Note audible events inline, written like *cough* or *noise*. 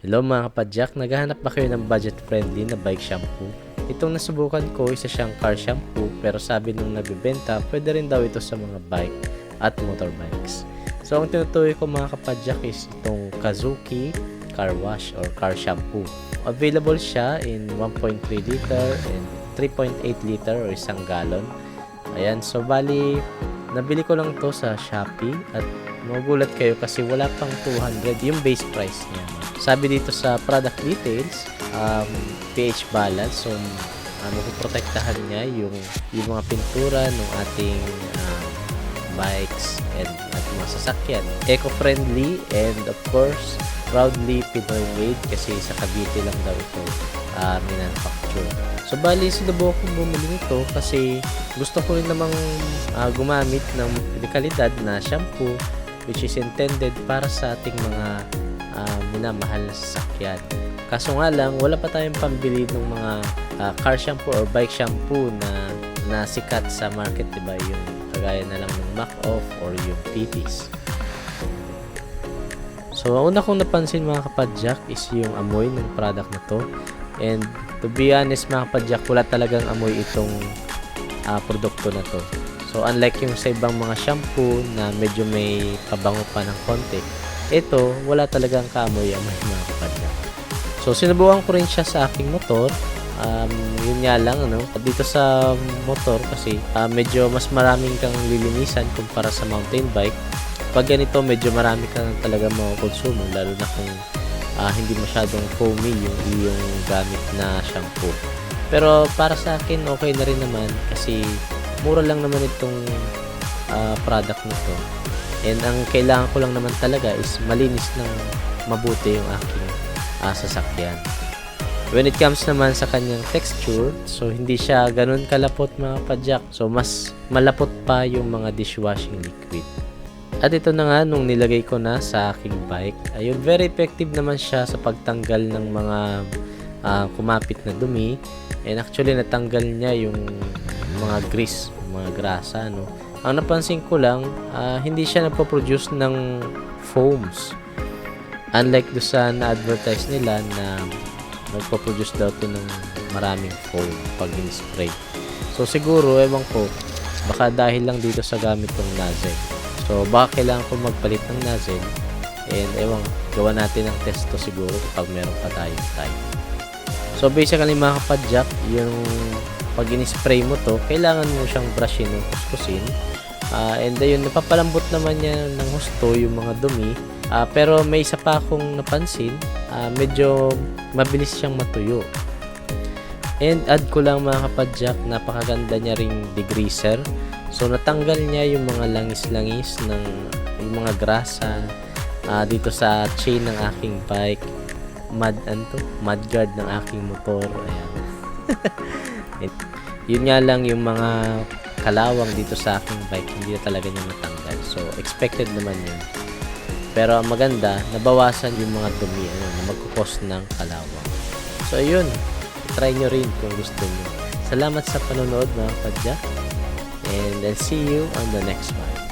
Hello mga kapadyak, naghahanap ba kayo ng budget-friendly na bike shampoo? Itong nasubukan ko, isa siyang car shampoo pero sabi nung nagbibenta, pwede rin daw ito sa mga bike at motorbikes. So ang tinutuloy ko mga kapadyak is itong Kazuki Car Wash or Car Shampoo. Available siya in 1.3 liter and 3.8 liter or isang galon. Ayan, so bali, nabili ko lang to sa Shopee at magulat kayo kasi wala pang 200 yung base price niya. Sabi dito sa product details, um, pH balance, so um, mapoprotektahan niya yung, yung mga pintura ng ating um, bikes and at mga sasakyan. Eco-friendly and of course, proudly Pinoy made kasi sa Cavite lang daw ito uh, minanufacture. So bali, sinubukan ko bumili nito kasi gusto ko rin namang uh, gumamit ng dekalidad na shampoo which is intended para sa ating mga uh, minamahal na sasakyan. Kaso nga lang, wala pa tayong pambili ng mga uh, car shampoo or bike shampoo na na sikat sa market, 'di ba? Yung kagaya na lang ng Mac Off or yung PTs. So, ang una kong napansin mga kapadyak is yung amoy ng product na to. And to be honest mga kapadyak, wala talagang amoy itong uh, produkto na to. So, unlike yung sa ibang mga shampoo na medyo may pabango pa ng konti, ito, wala talagang kaamoy-amoy mga kapadyak. So, sinubukan ko rin siya sa aking motor. Um, yun nga lang, ano, dito sa motor kasi uh, medyo mas maraming kang lilinisan kumpara sa mountain bike. Pag ganito, medyo marami kang talaga makukonsumo, lalo na kung uh, hindi masyadong foamy yung iyong gamit na shampoo. Pero para sa akin, okay na rin naman kasi mura lang naman itong uh, product na to. And ang kailangan ko lang naman talaga is malinis ng mabuti yung aking uh, sasakyan. When it comes naman sa kanyang texture, so hindi siya ganun kalapot mga padyak. So mas malapot pa yung mga dishwashing liquid. At ito na nga nung nilagay ko na sa aking bike. Ayun, very effective naman siya sa pagtanggal ng mga uh, kumapit na dumi. And actually natanggal niya yung mga grease, mga grasa, no. Ang napansin ko lang, uh, hindi siya nagpo-produce ng foams. Unlike do sa na-advertise nila na nagpo-produce daw to ng maraming foam pag in-spray. So siguro, ewan ko, baka dahil lang dito sa gamit ng nozzle. So baka kailangan ko magpalit ng nozzle and ewan, gawa natin ng testo siguro kapag meron pa tayong time. So basically mga kapadyak, yung pag in-spray mo to, kailangan mo siyang brushin ng kuskusin. Uh, and ayun, napapalambot naman niya ng husto yung mga dumi. Uh, pero may isa pa akong napansin, uh, medyo mabilis siyang matuyo. And add ko lang mga kapadyak, napakaganda niya ring degreaser. So natanggal niya yung mga langis-langis ng yung mga grasa uh, dito sa chain ng aking bike. Mud anto, mud guard ng aking motor. Ayan. *laughs* It, yun nga lang yung mga kalawang dito sa aking bike, hindi na talaga niya matanggal. So expected naman yun. Pero ang maganda, nabawasan yung mga dumi ano, na magkukos ng kalawang. So ayun, try nyo rin kung gusto nyo. Salamat sa panonood mga padya. And I'll see you on the next one.